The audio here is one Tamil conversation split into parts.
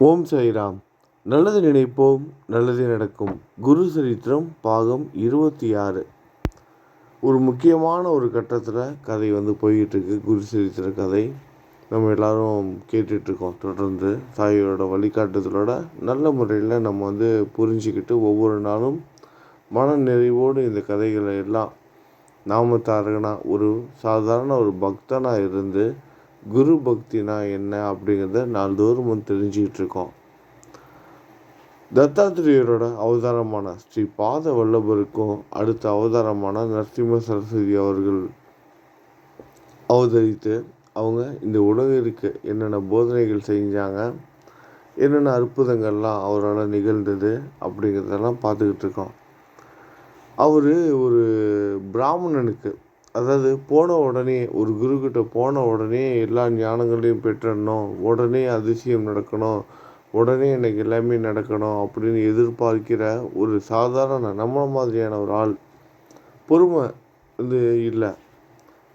ஓம் சாய்ராம். நல்லது நினைப்போம் நல்லது நடக்கும். குரு சரித்திரம் பாகம் இருபத்தி ஆறு ஒரு முக்கியமான ஒரு கட்டத்தில் கதை வந்து போயிட்டுருக்கு. குரு சரித்திர கதை. நம்ம எல்லாரும் கேட்டுட்ருக்கோம். தொடர்ந்து தாயோட வழிகாட்டுதலோட நல்ல முறையில் நம்ம வந்து புரிஞ்சுக்கிட்டு ஒவ்வொரு நாளும் மன நிறைவோடு இந்த கதைகளை எல்லாம் நாமத்தாரகனா ஒரு சாதாரண ஒரு பக்தனாக இருந்து குரு பக்தினா என்ன அப்படிங்கிறத நாள்தோறும் வந்து தெரிஞ்சுக்கிட்டு இருக்கோம். தத்தாத்திரியரோட அவதாரமான ஸ்ரீ பாத வல்லபருக்கும் அடுத்த அவதாரமான நரசிம்ம சரஸ்வதி அவர்கள் அவதரித்து அவங்க இந்த உலகிற்கு என்னென்ன போதனைகள் செஞ்சாங்க என்னென்ன அற்புதங்கள்லாம் அவரால் நிகழ்ந்தது அப்படிங்கிறதெல்லாம் பார்த்துக்கிட்டு இருக்கோம். அவர் ஒரு பிராமணனுக்கு அதாவது போன உடனே ஒரு குருக்கிட்ட போன உடனே எல்லா ஞானங்களையும் பெற்றணும். உடனே அதிசயம் நடக்கணும். உடனே எனக்கு எல்லாமே நடக்கணும் அப்படின்னு எதிர்பார்க்கிற ஒரு சாதாரண நம்ம மாதிரியான ஒரு ஆள் பொறுமை வந்து இல்லை.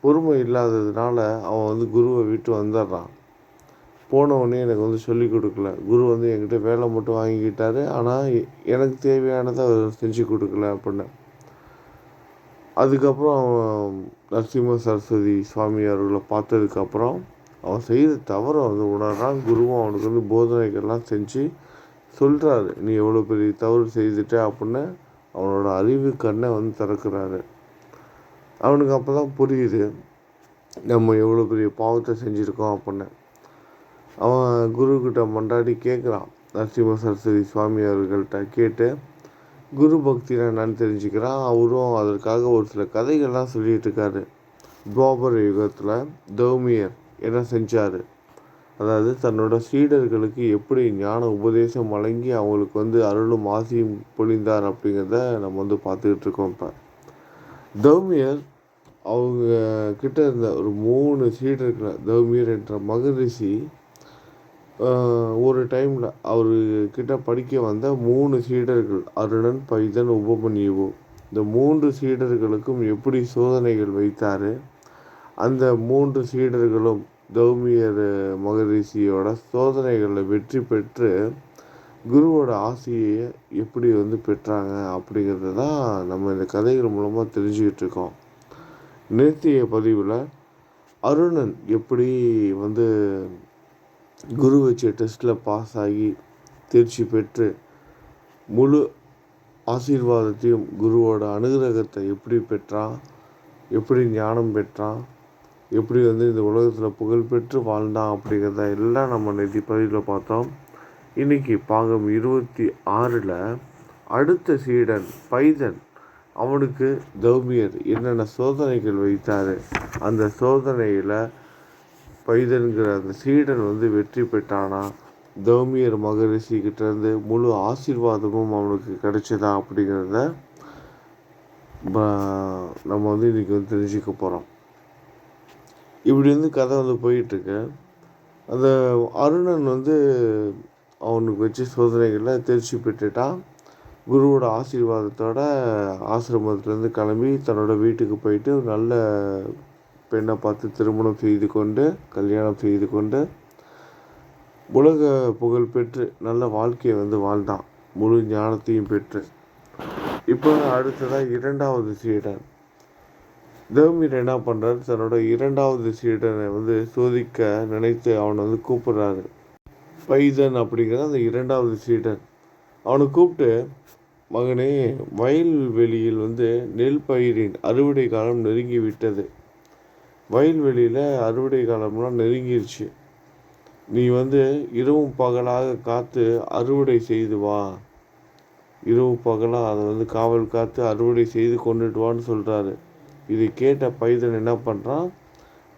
பொறுமை இல்லாததுனால அவன் வந்து குருவை விட்டு வந்துடுறான். போன உடனே எனக்கு வந்து சொல்லி கொடுக்கல. குரு வந்து என்கிட்ட வேலை மட்டும் வாங்கிக்கிட்டாரு. ஆனால் எனக்கு தேவையானதை அவர் செஞ்சு கொடுக்கல அப்படின்னு. அதுக்கப்புறம் அவன் நரசிம்ம சரஸ்வதி சுவாமி அவர்களை பார்த்ததுக்கப்புறம் அவன் செய்த தவறை வந்து உணர்றான். குருவும் அவனுக்கு வந்து போதனைகள்லாம் செஞ்சு சொல்கிறாரு நீ எவ்வளோ பெரிய தவறு செய்துட்ட? அப்படின்னு அவனோட அறிவு கண்ணை வந்து திறக்கிறாரு. அவனுக்கு அப்போ தான் புரியுது நம்ம எவ்வளோ பெரிய பாவத்தை செஞ்சுருக்கோம் அப்படின்னு. அவன் குருக்கிட்ட மண்டாடி கேட்குறான் நரசிம்ம சரஸ்வதி சுவாமி அவர்கள்ட்ட கேட்டு குரு பக்தியில் என்னன்னு தெரிஞ்சுக்கிறான். அவரும் அதற்காக ஒரு சில கதைகள்லாம் சொல்லிகிட்டு இருக்காரு. துவாபர யுகத்தில் தௌமியர் என்ன செஞ்சார்? அதாவது தன்னோட சீடர்களுக்கு எப்படி ஞான உபதேசம் வழங்கி அவங்களுக்கு வந்து அருளும் ஆசியும் பொழிந்தார் அப்படிங்கிறத நம்ம வந்து பார்த்துக்கிட்டு இருக்கோம் இப்போ. தௌமியர் அவங்க கிட்ட இருந்த ஒரு மூணு சீடர்களை தௌமியர் என்ற மகரிஷி ஒரு டைமில் அவர் கிட்ட படிக்க வந்த மூணு சீடர்கள் அருணன் பைதன் உபமன்யுவு இந்த மூன்று சீடர்களுக்கும் எப்படி சோதனைகள் வைத்தார்? அந்த மூன்று சீடர்களும் தௌமியர் மகரிஷியோட சோதனைகளில் வெற்றி பெற்று குருவோட ஆசையை எப்படி வந்து பெற்றாங்க அப்படிங்கிறத தான் நம்ம இந்த கதைகள் மூலமாக தெரிஞ்சுக்கிட்டு இருக்கோம். நேர்த்திய பதிவில் அருணன் எப்படி வந்து குரு வச்ச டெஸ்ட்டில் பாஸ் ஆகி தேர்ச்சி பெற்று முழு ஆசீர்வாதத்தையும் குருவோட அனுகிரகத்தை எப்படி பெற்றான்? எப்படி ஞானம் பெற்றான்? எப்படி வந்து இந்த உலகத்தில் புகழ்பெற்று வாழ்ந்தான் அப்படிங்கிறத எல்லாம் நம்ம நிதி பதிவில் பார்த்தோம். இன்றைக்கி பாகம் இருபத்தி ஆறில் அடுத்த சீடன் பைதன் அவனுக்கு தௌமியர் என்னென்ன சோதனைகள் வைத்தார்? அந்த சோதனையில் பைதன்கிற அந்த சீடன் வந்து வெற்றி பெற்றானா? தௌமியர் மகரிஷி கிட்டேருந்து முழு ஆசீர்வாதமும் அவனுக்கு கிடைச்சதா அப்படிங்கிறத நம்ம வந்து இன்றைக்கி வந்து தெரிஞ்சுக்க போகிறோம் இப்படி வந்து கதை வந்து போயிட்டுருக்கு. அந்த அருணன் வந்து அவனுக்கு வச்சு சோதனைகளில் தெரிச்சு பெற்றுட்டான். குருவோட ஆசீர்வாதத்தோட ஆசிரமத்துலேருந்து கிளம்பி தன்னோட வீட்டுக்கு போயிட்டு நல்ல பெண்ணை பார்த்து திருமணம் செய்து கொண்டு கல்யாணம் செய்து கொண்டு உலக புகழ் பெற்று நல்ல வாழ்க்கையை வந்து வாழ்ந்தான். முழு ஞானத்தையும் பெற்று. இப்போ அடுத்ததாக இரண்டாவது சீடன். தேவமீர் என்ன பண்ணுறாரு தன்னோட இரண்டாவது சீடனை வந்து சோதிக்க நினைத்து அவனை வந்து கூப்பிட்றாரு. பைதன் அப்படிங்கிற அந்த இரண்டாவது சீடன். அவனை கூப்பிட்டு மகனே வயல்வெளியில் வந்து நெல் பயிரின் அறுவடை காலம் நெருங்கி விட்டது. வயல்வெளியில் அறுவடை காலம்லாம் நெருங்கிருச்சு. நீ வந்து இரவும் பகலாக காத்து அறுவடை செய்து வா. இரவு பகலாக அதை வந்து காவல் காத்து அறுவடை செய்து கொண்டுட்டு வான்னு சொல்கிறாரு இதை கேட்ட பைதன் என்ன பண்ணுறான்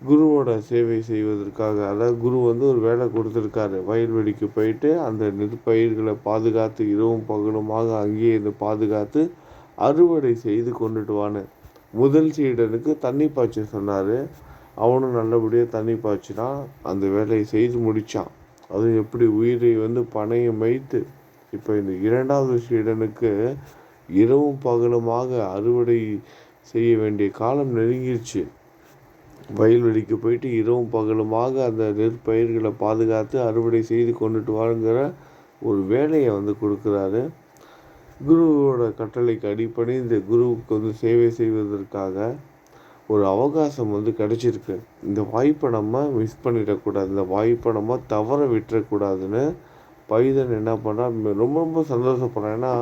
குருவோட சேவை செய்வதற்காக அதாவது குரு வந்து ஒரு வேலை கொடுத்துருக்காரு. வயல்வெளிக்கு போயிட்டு அந்த நெற்பயிர்களை பாதுகாத்து இரவும் பகலுமாக அங்கேயே இருந்து பாதுகாத்து அறுவடை செய்து கொண்டுட்டு வான்னு. முதல் சீடனுக்கு தண்ணி பாய்ச்ச சொன்னார். அவனும் நல்லபடியாக தண்ணி பாய்ச்சினான் அந்த வேலையை செய்து முடித்தான் அது எப்படி உயிரை வந்து பணையம் வைத்து இப்போ இந்த இரண்டாவது சீடனுக்கு இரவும் பகலுமாக அறுவடை செய்ய வேண்டிய காலம் நெருங்கிருச்சு. வயல்வெளிக்கு போயிட்டு இரவும் பகலுமாக அந்த நெற்பயிர்களை பாதுகாத்து அறுவடை செய்து கொண்டுட்டு வாருங்கிற ஒரு வேலையை வந்து கொடுக்குறாரு. குருவோட கட்டளைக்கு அடிப்படை இந்த குருவுக்கு வந்து சேவை செய்வதற்காக ஒரு அவகாசம் வந்து கிடச்சிருக்கு. இந்த வாய்ப்பை நம்ம மிஸ் பண்ணிடக்கூடாது. இந்த வாய்ப்பை நம்ம தவற விட்டுறக்கூடாதுன்னு பைதன் என்ன பண்ணுறான் ரொம்ப ரொம்ப சந்தோஷப்படுறேன். ஏன்னா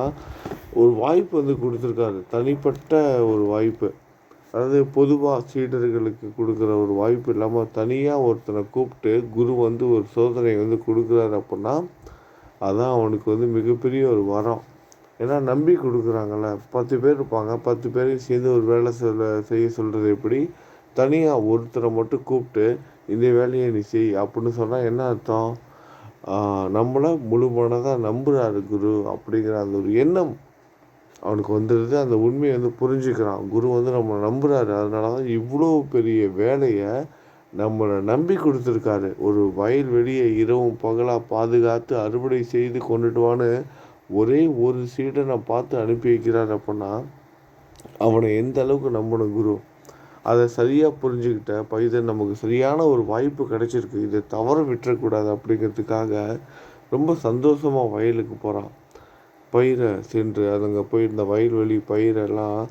ஒரு வாய்ப்பு வந்து கொடுத்துருக்காரு. தனிப்பட்ட ஒரு வாய்ப்பு. அதாவது பொதுவாக சீடர்களுக்கு கொடுக்குற ஒரு வாய்ப்பு இல்லாமல் தனியாக ஒருத்தனை கூப்பிட்டு குரு வந்து ஒரு சோதனை வந்து கொடுக்குறாரு அப்படின்னா அதான் அவனுக்கு வந்து மிகப்பெரிய ஒரு வரம். ஏன்னா நம்பி கொடுக்குறாங்கள பத்து பேர் இருப்பாங்க. பத்து பேரையும் சேர்ந்து ஒரு வேலை சொல்ல செய்ய சொல்கிறது எப்படி? தனியாக ஒருத்தரை மட்டும் கூப்பிட்டு இந்த வேலையை நீ செய் அப்படின்னு சொன்னால் என்ன அர்த்தம்? நம்மளை முழு மனதாக நம்புகிறாரு குரு அப்படிங்கிற அந்த ஒரு எண்ணம் அவனுக்கு வந்துடுது அந்த உண்மையை வந்து புரிஞ்சுக்கிறான். குரு வந்து நம்மளை நம்புகிறாரு அதனால தான் இவ்வளோ பெரிய வேலையை நம்மளை நம்பி கொடுத்துருக்காரு. ஒரு வயல் வெளியே இரவும் பகலாக பாதுகாத்து அறுவடை செய்து கொண்டுட்டு வான்னு ஒரே ஒரு சீடனை பார்த்து அனுப்பி வைக்கிறார் அப்படின்னா அவனை எந்த அளவுக்கு நம்பணும் குரு? அதை சரியாக புரிஞ்சுக்கிட்ட பைதன் நமக்கு சரியான ஒரு வாய்ப்பு கிடைச்சிருக்கு. இதை தவற விட்டுறக்கூடாது அப்படிங்கிறதுக்காக ரொம்ப சந்தோஷமாக வயலுக்கு போகிறான் பயிரை சென்று அதுங்க போயிருந்த வயல்வெளி பயிரெல்லாம்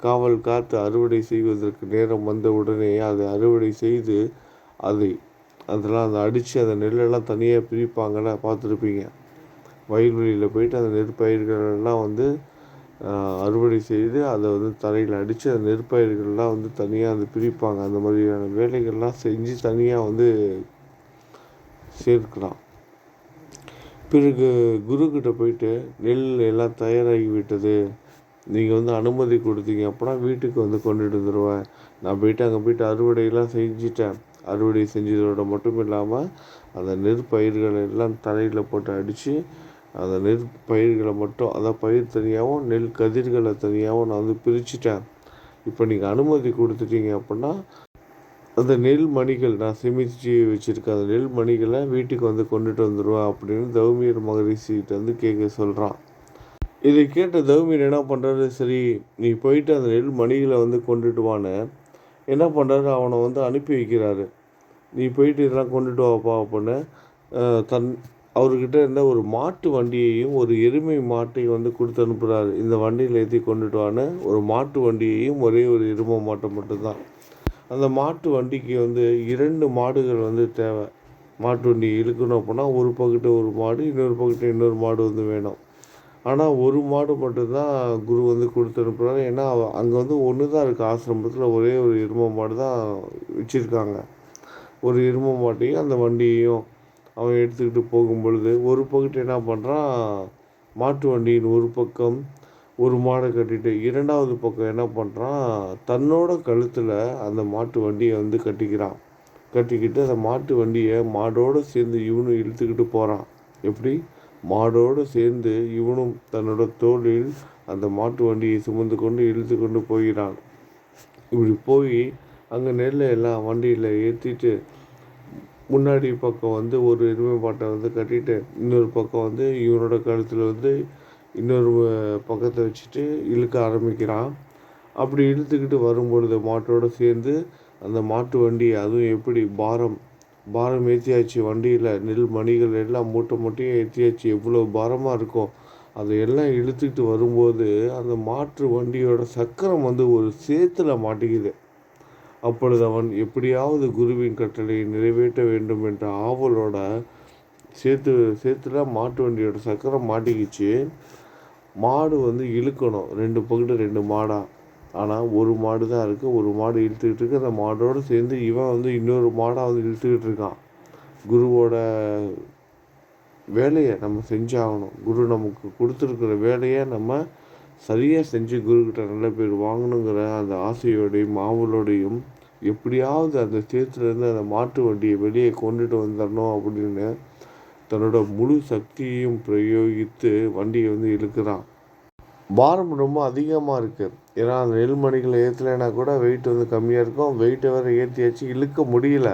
காவல் காத்து அறுவடை செய்வதற்கு நேரம் வந்த உடனே அதை அறுவடை செய்து அதை அதெல்லாம் அதை அடித்து அந்த நெல்லெல்லாம் தனியாக பிரிப்பாங்கள்ல பார்த்துருப்பீங்க. வயல்வெளியில் போயிட்டு அந்த நெற்பயிர்களெல்லாம் வந்து அறுவடை செய்து அதை வந்து தரையில் அடித்து அந்த நெற்பயிர்கள்லாம் வந்து தனியாக வந்து பிரிப்பாங்க. அந்த மாதிரியான வேலைகள்லாம் செஞ்சு தனியாக வந்து சேர்க்கலாம். பிறகு குருக்கிட்ட போயிட்டு நெல் எல்லாம் தயாராகி விட்டது. நீங்கள் வந்து அனுமதி கொடுத்தீங்க அப்படின்னா வீட்டுக்கு வந்து கொண்டுட்டு வந்துடுவேன் நான் போயிட்டு அங்கே போயிட்டு அறுவடையெல்லாம் செஞ்சிட்டேன். அறுவடை செஞ்சதோட மட்டும் இல்லாமல் அந்த நெற்பயிர்களை எல்லாம் தரையில் போட்டு அடித்து அந்த நெற்பயிர்களை மட்டும் அதான் பயிர் தனியாகவும் நெல் கதிர்களை தனியாகவும் நான் வந்து பிரிச்சுட்டேன். இப்போ நீங்கள் அனுமதி கொடுத்துட்டீங்க அப்படின்னா அந்த நெல் மணிகள் நான் சேமித்து வச்சுருக்கேன் அந்த நெல் மணிகளை வீட்டுக்கு வந்து கொண்டுட்டு வந்துடுவேன் அப்படின்னு தௌமியர் மகரிஷிகிட்ட வந்து கேட்க சொல்கிறான் இதை கேட்ட தௌமியர் என்ன பண்ணுறாரு சரி நீ போயிட்டு அந்த நெல் மணிகளை வந்து கொண்டுட்டு வான்னு. என்ன பண்ணுறாரு அவனை வந்து அனுப்பி வைக்கிறாரு. நீ போயிட்டு இதெல்லாம் கொண்டுட்டு வாப்பா அப்படின்னு தன் அவர்கிட்ட இருந்த ஒரு மாட்டு வண்டியையும் ஒரு எருமை மாட்டையும் வந்து கொடுத்து அனுப்புகிறாரு இந்த வண்டியில் ஏற்றி கொண்டுட்டு வான்னு ஒரு மாட்டு வண்டியையும் ஒரே ஒரு எருமை மாட்டை மட்டும்தான். அந்த மாட்டு வண்டிக்கு வந்து இரண்டு மாடுகள் வந்து தேவை. மாட்டு வண்டி இழுக்கணும் அப்படின்னா ஒரு பக்கத்து ஒரு மாடு இன்னொரு பக்கத்து இன்னொரு மாடு வந்து வேணும். ஆனால் ஒரு மாடு மட்டும்தான் குரு வந்து கொடுத்து அனுப்புகிறாரு ஏன்னா அங்கே வந்து ஒன்று தான் இருக்குது ஆசிரமத்தில் ஒரே ஒரு எருமை மாடு தான் வச்சுருக்காங்க. ஒரு எருமை மாட்டையும் அந்த வண்டியையும் அவன் எடுத்துக்கிட்டு போகும் பொழுது ஒரு பக்கத்தை என்ன பண்ணுறான் மாட்டு வண்டியின் ஒரு பக்கம் ஒரு மாடை கட்டிட்டு இரண்டாவது பக்கம் என்ன பண்ணுறான் தன்னோட கழுத்தில் அந்த மாட்டு வண்டியை வந்து கட்டிக்கிறான். கட்டிக்கிட்டு அந்த மாட்டு வண்டியை மாடோடு சேர்ந்து இவனும் இழுத்துக்கிட்டு போகிறான் எப்படி? மாடோடு சேர்ந்து இவனும் தன்னோட தோளில் அந்த மாட்டு வண்டியை சுமந்து கொண்டு இழுத்து கொண்டு போகிறான். இப்படி போய் அங்கே நெல்லை எல்லாம் வண்டியில் ஏற்றிட்டு முன்னாடி பக்கம் வந்து ஒரு எருமை மாட்டை வந்து கட்டிட்டு இன்னொரு பக்கம் வந்து இவனோட கழுத்தில் வந்து இன்னொரு பக்கத்தை வச்சுட்டு இழுக்க ஆரம்பிக்கிறான். அப்படி இழுத்துக்கிட்டு வரும்பொழுது மாட்டோடு சேர்ந்து அந்த மாட்டு வண்டி அதுவும் எப்படி பாரம் பாரம் ஏற்றியாச்சு வண்டியில் நெல் மணிகள் எல்லாம் மூட்டை மூட்டையும் ஏற்றியாச்சு எவ்வளோ பாரமாக இருக்கும். அதையெல்லாம் இழுத்துக்கிட்டு வரும்போது அந்த மாற்று வண்டியோட சக்கரம் வந்து ஒரு சேத்துல மாட்டிக்குது. அப்பொழுது அவன் எப்படியாவது குருவின் கட்டளையை நிறைவேற்ற வேண்டும் என்ற ஆவலோட சேர்த்து சேர்த்துல மாட்டு வண்டியோட சக்கரம் மாட்டிக்கிச்சு. மாடு வந்து இழுக்கணும். ரெண்டு பக்கத்து ரெண்டு மாடாக ஆனால் ஒரு மாடு தான் இருக்குது ஒரு மாடு இழுத்துக்கிட்டு இருக்கு. அந்த மாடோடு சேர்ந்து இவன் வந்து இன்னொரு மாடாக வந்து இழுத்துக்கிட்டு இருக்கான். குருவோட வேலையை நம்ம செஞ்சாகணும். குரு நமக்கு கொடுத்துருக்குற வேலையை நம்ம சரியாக செஞ்சு குருக்கிட்ட நல்ல பேர் வாங்கணுங்கிற அந்த ஆசையோடையும் மாவலோடையும் எப்படியாவது அந்த சேத்துலேருந்து அந்த மாட்டு வண்டியை வெளியே கொண்டுட்டு வந்துடணும் அப்படின்னு தன்னோட முழு சக்தியையும் பிரயோகித்து வண்டியை வந்து இழுக்கிறான். பாரம் ரொம்ப அதிகமாக இருக்குது ஏன்னா அந்த நெல்மணிகளை ஏற்றலைன்னா கூட வெயிட் வந்து கம்மியாக இருக்கும். வெயிட்டை வேறு ஏற்றியாச்சு இழுக்க முடியல.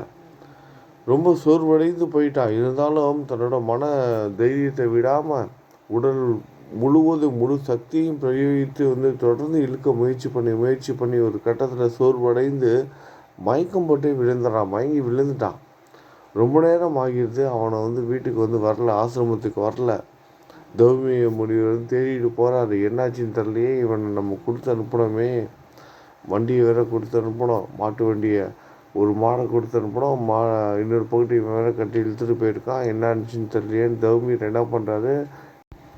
ரொம்ப சோர்வடைந்து போயிட்டான். இருந்தாலும் தன்னோட மன தைரியத்தை விடாமல் உடல் முழுவதும் முழு சக்தியும் பிரயோகித்து வந்து தொடர்ந்து இழுக்க முயற்சி பண்ணி முயற்சி பண்ணி ஒரு கட்டத்தில் சோர்வடைந்து மயக்கம் போட்டே விழுந்துடுறான் மயங்கி விழுந்துட்டான். ரொம்ப நேரம் ஆகிடுது. அவனை வந்து வீட்டுக்கு வந்து வரல ஆசிரமத்துக்கு வரல. தௌமிய முடிவு தேடிட்டு போகிறாரு என்னாச்சுன்னு தெரியலையே. இவனை நம்ம கொடுத்து அனுப்பணுமே வண்டியை வேற கொடுத்து அனுப்பணும் மாட்டு வண்டியை ஒரு மாடை கொடுத்து அனுப்பணும் மா இன்னொரு பகுதி வேற கட்டி இழுத்துட்டு போயிருக்கான். என்ன ஆச்சுன்னு தெரியலையேன்னு தௌமியர் என்ன பண்ணுறாரு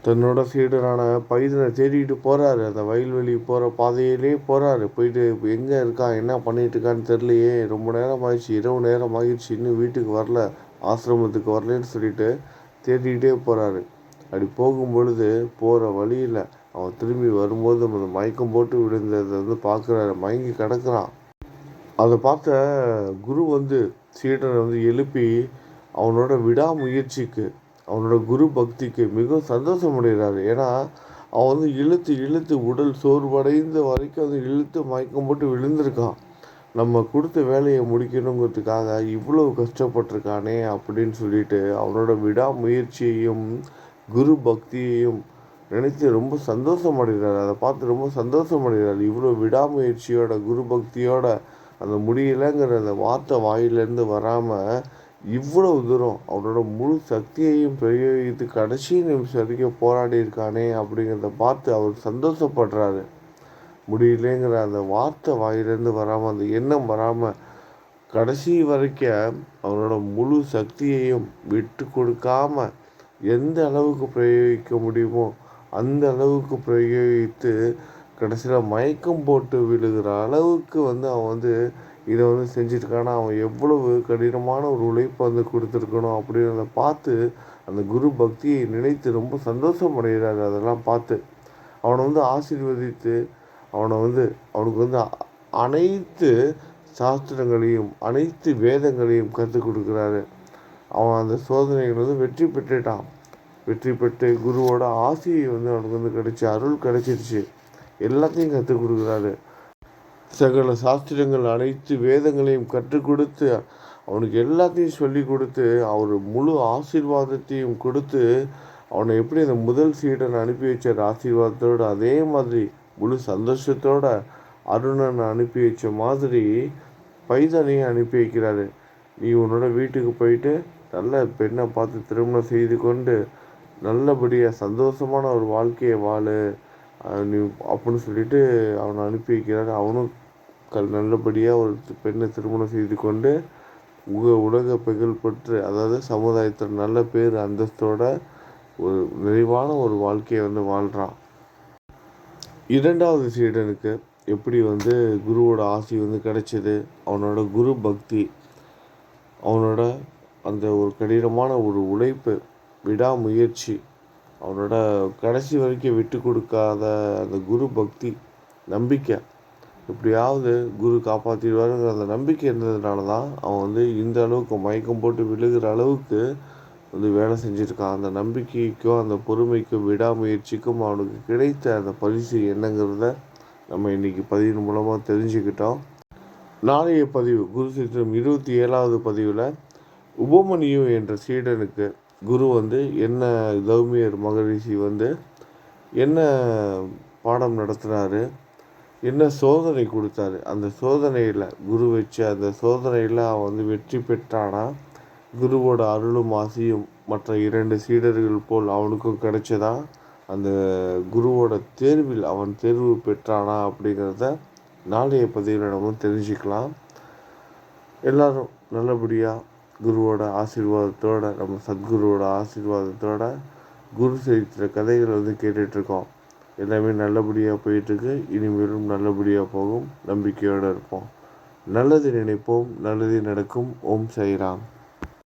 தன்னோட சீடரான பைதனை தேடிட்டு போகிறாரு அந்த வயல்வெளி போகிற பாதையிலே போகிறாரு போயிட்டு எங்கே இருக்கான் என்ன பண்ணிகிட்டு இருக்கான்னு தெரியலையே. ரொம்ப நேரம் ஆயிடுச்சு. இரவு நேரம் ஆகிடுச்சு இன்னும் வீட்டுக்கு வரல. ஆசிரமத்துக்கு வரலன்னு சொல்லிட்டு தேடிக்கிட்டே போகிறாரு அப்படி போகும் பொழுது போகிற வழியில் அவன் திரும்பி வரும்போது அந்த மயக்கம் போட்டு விழுந்ததை வந்து பார்க்குறாரு. மயங்கி கிடக்குறான். அதை பார்த்த குரு வந்து சீடனை வந்து எழுப்பி அவனோட விடாமுயற்சிக்கு அவனோட குரு பக்திக்கு மிகவும் சந்தோஷமடைகிறார். ஏன்னா அவன் வந்து இழுத்து இழுத்து உடல் சோர்வடைந்த வரைக்கும் வந்து இழுத்து மயக்கம் போட்டு விழுந்திருக்கான். நம்ம கொடுத்த வேலையை முடிக்கணுங்கிறதுக்காக இவ்வளவு கஷ்டப்பட்டிருக்கானே அப்படின்னு சொல்லிட்டு அவனோட விடாமுயற்சியையும் குரு பக்தியையும் நினைத்து ரொம்ப சந்தோஷம் அடைகிறார் அதை பார்த்து ரொம்ப சந்தோஷம் அடைகிறார் இவ்வளோ விடாமுயற்சியோட குரு பக்தியோட அந்த முடியலைங்கிற அந்த வார்த்தை வாயிலேருந்து வராமல் இவ்வளவு தூரம் அவனோட முழு சக்தியையும் பிரயோகித்து கடைசி நிமிஷம் வரைக்கும் போராடி இருக்கானே அப்படிங்கிறத பார்த்து அவர் சந்தோஷப்படுறாரு. முடியலைங்கிற அந்த வார்த்தை வாயிலேருந்து வராமல் அந்த எண்ணம் வராமல் கடைசி வரைக்கும் அவனோட முழு சக்தியையும் விட்டு கொடுக்காம எந்த அளவுக்கு பிரயோகிக்க முடியுமோ அந்த அளவுக்கு பிரயோகித்து கடைசியில் மயக்கம் போட்டு விழுகிற அளவுக்கு வந்து அவன் வந்து இதை வந்து செஞ்சுருக்கானா அவன் எவ்வளவு கடினமான ஒரு உழைப்பை வந்து கொடுத்துருக்கணும் அப்படின்றத பார்த்து அந்த குரு பக்தியை நினைத்து ரொம்ப சந்தோஷம் அடைகிறாரு. அதெல்லாம் பார்த்து அவனை வந்து ஆசீர்வதித்து அவனை வந்து அவனுக்கு வந்து அனைத்து சாஸ்திரங்களையும் அனைத்து வேதங்களையும் கற்றுக் கொடுக்குறாரு. அவன் அந்த சோதனைகள் வந்து வெற்றி பெற்றுட்டான். வெற்றி பெற்று குருவோட ஆசையை வந்து அவனுக்கு வந்து கிடைச்சி அருள் கிடைச்சிருச்சு. எல்லாத்தையும் கற்றுக் கொடுக்குறாரு. சகல சாஸ்திரங்கள் அனைத்து வேதங்களையும் கற்றுக் கொடுத்து அவனுக்கு எல்லாத்தையும் சொல்லி கொடுத்து அவர் முழு ஆசீர்வாதத்தையும் கொடுத்து அவனை எப்படி அந்த முதல் சீடன் அனுப்பி வச்சார் ஆசீர்வாதத்தோடு அதே மாதிரி முழு சந்தோஷத்தோட அருணன் அனுப்பி வச்ச மாதிரி பைதனையும் அனுப்பி வைக்கிறாரு. நீ உன்னோட வீட்டுக்கு போயிட்டு நல்ல பெண்ணை பார்த்து திருமணம் செய்து கொண்டு நல்லபடியாக சந்தோஷமான ஒரு வாழ்க்கையை வாழு. நீ அப்படின்னு சொல்லிட்டு அவனை அனுப்பி வைக்கிறாரு. அவனும் கல் நல்லபடியாக ஒரு பெண்ணை திருமணம் செய்து கொண்டு உக உலக புகழ்பெற்று அதாவது சமுதாயத்தில் நல்ல பேர் அந்தஸ்தோட ஒரு நிறைவான ஒரு வாழ்க்கையை வந்து வாழ்கிறான் இரண்டாவது சீடனுக்கு எப்படி வந்து குருவோட ஆசி வந்து கிடைச்சிது? அவனோட குரு பக்தி அவனோட அந்த ஒரு கடினமான ஒரு உழைப்பு விடாமுயற்சி அவனோட கடைசி வரைக்கும் விட்டு கொடுக்காத அந்த குரு பக்தி நம்பிக்கை எப்படியாவது குரு காப்பாற்றிடுவாருங்கிற அந்த நம்பிக்கை இருந்ததுனால தான் அவன் வந்து இந்த அளவுக்கு மயக்கம் போட்டு விழுகிற அளவுக்கு வந்து வேலை செஞ்சுருக்கான். அந்த நம்பிக்கைக்கும் அந்த பொறுமைக்கும் விடாமுயற்சிக்கும் அவனுக்கு கிடைத்த அந்த பரிசு என்னங்கிறத நம்ம இன்றைக்கி பதிவின் மூலமாக தெரிஞ்சுக்கிட்டோம். நாளைய பதிவு குரு சித்திரம் இருபத்தி ஏழாவது பதிவில் உபமணியு என்ற சீடனுக்கு குரு வந்து என்ன தௌமியர் மகரிஷி வந்து என்ன பாடம் நடத்துகிறாரு என்ன சோதனை கொடுத்தாரு? அந்த சோதனையில் குரு வச்சு அந்த சோதனையில் அவன் வந்து வெற்றி பெற்றானா? குருவோட அருளும் ஆசையும் மற்ற இரண்டு சீடர்கள் போல் அவனுக்கும் கிடைச்சதா? அந்த குருவோட தேர்வில் அவன் தேர்வு பெற்றானா அப்படிங்கிறத நாளைய பதிவில் நம்ம தெரிஞ்சுக்கலாம். எல்லாரும் நல்லபடியாக குருவோட ஆசீர்வாதத்தோட நம்ம சத்குருவோட ஆசீர்வாதத்தோட குரு சரித்திர கதைகள் வந்து கேட்டுட்ருக்கோம் எல்லாமே நல்லபடியாக போயிட்டுருக்கு. இனிமேலும் நல்லபடியாக போகும். நம்பிக்கையோடு இருப்போம். நல்லது நினைப்போம். நல்லது நடக்கும். ஓம் சைராம்